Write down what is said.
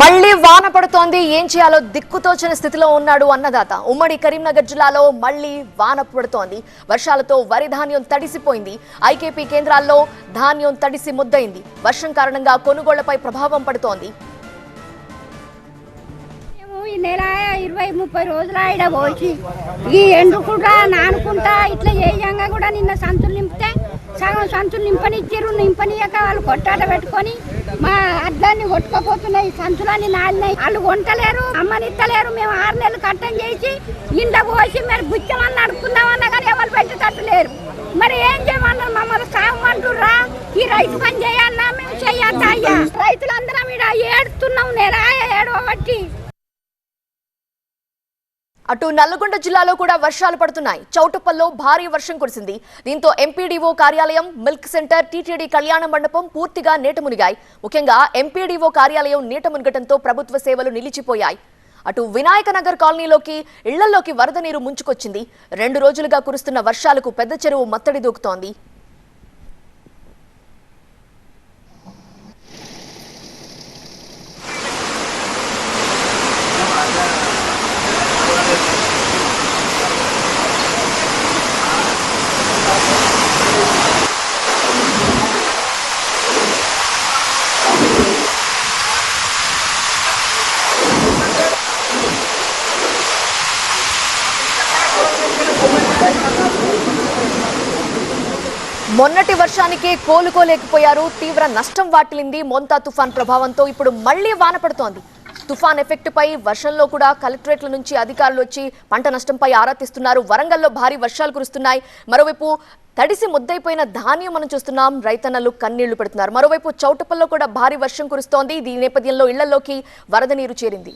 మళ్ళీ వాన పడుతోంది. ఏం చేయాలో దిక్కుతోచని స్థితిలో ఉన్నాడు అన్నదాత. ఉమ్మడి కరీంనగర్ జిల్లాలో మళ్ళీ వాన పడుతోంది. వర్షాలతో వరి ధాన్యం తడిసిపోయింది. ఐకేపీ కేంద్రాల్లో ధాన్యం తడిసి ముద్దయింది. వర్షం కారణంగా కొనుగోళ్ళపై ప్రభావం పడుతోంది. ఈ నెల ఇరవై ముప్పై రోజులు ఆడ పోయి ఈ ఎండుకుంటా నానుకుంటా ఇట్లా చేయంగా కూడా నిన్న సంతులు నింపితే సగం సంచులు నింపనిచ్చారు నింపనియక వాళ్ళు కొట్టాట పెట్టుకొని మా అద్దాన్ని కొట్టుకోపోతున్నాయి సంచులన్నీ నాలినాయి. వాళ్ళు వంటలేరు అమ్మనిత్తలేరు మేము ఆరు నెలలు కట్టం చేసి ఇండ పోసి మరి బుచ్చమని నడుపుకుందామన్నా కానీ ఎవరు పెట్టేటట్టు లేరు. మరి ఏం చేయమన్నారు మమ్మల్ని సాగమంటుర్రా ఈ రైతు పని చేయాలన్నా మేము చేయాలి అయ్యా రైతులందరం ఈడ ఏడుతున్నాం నేరా ఏడవబట్టి. అటు నల్లగొండ జిల్లాలో కూడా వర్షాలు పడుతున్నాయి. చౌటుప్పల్లో భారీ వర్షం కురిసింది. దీంతో ఎంపీడీఓ కార్యాలయం మిల్క్ సెంటర్ టీటీడీ కళ్యాణ మండపం పూర్తిగా నీట మునిగాయి ముఖ్యంగా ఎంపీడీఓ కార్యాలయం నీట మునగటంతో ప్రభుత్వ సేవలు నిలిచిపోయాయి. అటు వినాయక నగర్ కాలనీలోకి ఇళ్ళలోకి వరద నీరు ముంచుకొచ్చింది. రెండు రోజులుగా కురుస్తున్న వర్షాలకు పెద్ద చెరువు మత్తడి దూకుతోంది. మొన్నటి వర్షానికే కోలుకోలేకపోయారు. తీవ్ర నష్టం వాటిల్లింది మోంతా తుఫాన్ ప్రభావంతో. ఇప్పుడు మళ్ళీ వాన పడుతోంది. తుఫాన్ ఎఫెక్ట్ పై వర్షంలో కూడా కలెక్టరేట్ల నుంచి అధికారులు వచ్చి పంట నష్టంపై ఆరా తీస్తున్నారు. వరంగల్లో భారీ వర్షాలు కురుస్తున్నాయి. మరోవైపు తడిసి ముద్దైపోయిన ధాన్యం మనం చూస్తున్నాం. రైతన్నలు కన్నీళ్ళు పెడుతున్నారు. మరోవైపు చౌటపల్లో కూడా భారీ వర్షం కురుస్తోంది. దీని నేపథ్యంలో ఇళ్ళలోకి వరద నీరు చేరింది.